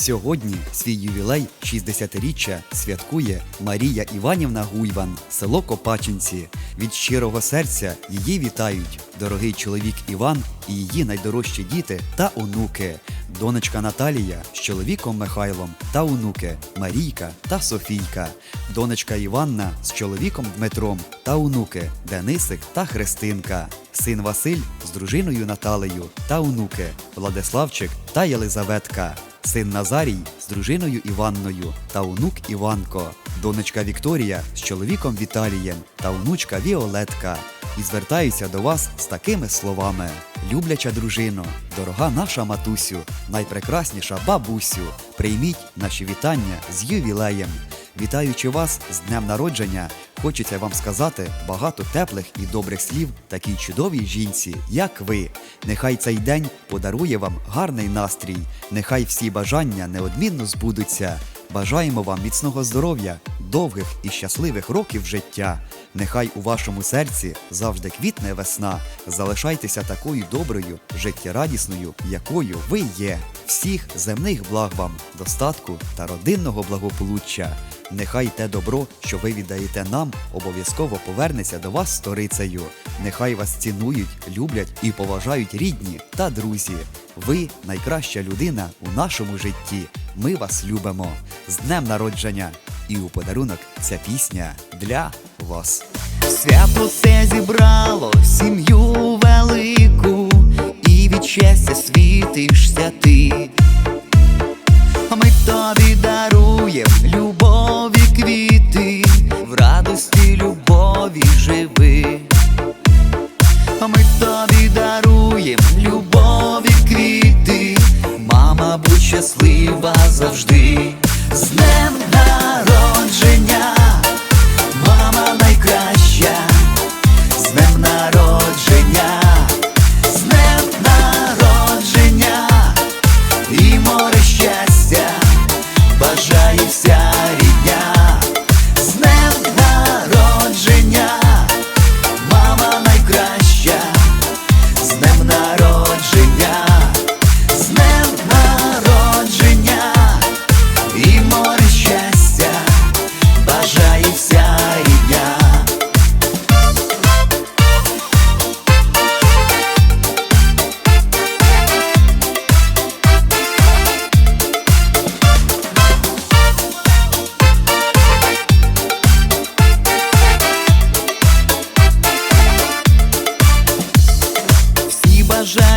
Сьогодні свій ювілей 60-річчя святкує Марія Іванівна Гуйван, село Копачинці. Від щирого серця її вітають дорогий чоловік Іван і її найдорожчі діти та онуки, донечка Наталія з чоловіком Михайлом та онуки Марійка та Софійка, донечка Іванна з чоловіком Дмитром та онуки Денисик та Христинка, син Василь з дружиною Наталею та онуки Владиславчик та Єлизаветка, син Назарій з дружиною Іванною та онук Іванко, донечка Вікторія з чоловіком Віталієм та онучка Віолетка. І звертаюся до вас з такими словами: любляча дружино, дорога наша матусю, найпрекрасніша бабусю, прийміть наші вітання з ювілеєм. Вітаючи вас з днем народження, хочеться вам сказати багато теплих і добрих слів такій чудовій жінці, як ви. Нехай цей день подарує вам гарний настрій, нехай всі бажання неодмінно збудуться. Бажаємо вам міцного здоров'я, довгих і щасливих років життя. Нехай у вашому серці завжди квітне весна. Залишайтеся такою доброю, життєрадісною, якою ви є. Всіх земних благ вам, достатку та родинного благополуччя. Нехай те добро, що ви віддаєте нам, обов'язково повернеться до вас сторицею. Нехай вас цінують, люблять і поважають рідні та друзі. Ви найкраща людина у нашому житті. Ми вас любимо. З днем народження! І у подарунок ця пісня для вас. Свято все зібрало сім'ю велику, і від щастя світишся ти. Любові живи. Ми тобі даруєм любові квіти, мама, будь щаслива завжди. З днем народження,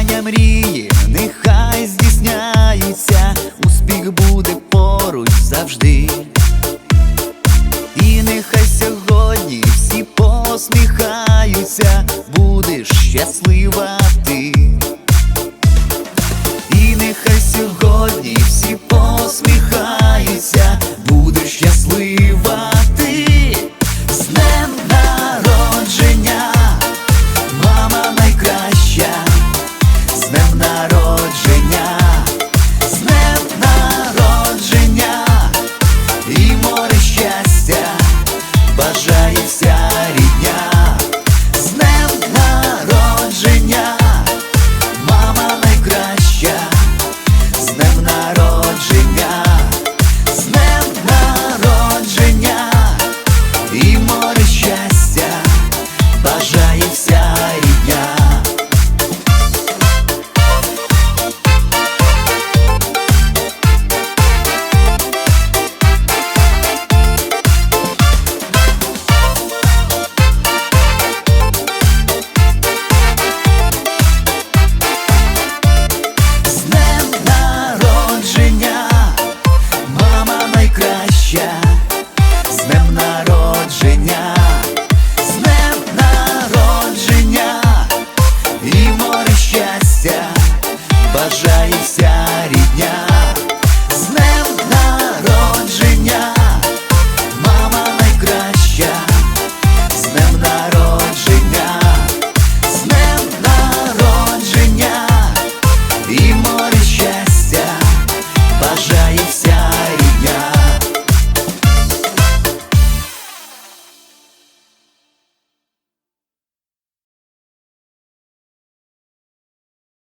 бажання мрії, нехай здійсняються, успіх буде поруч завжди. Щастя, бажаю вся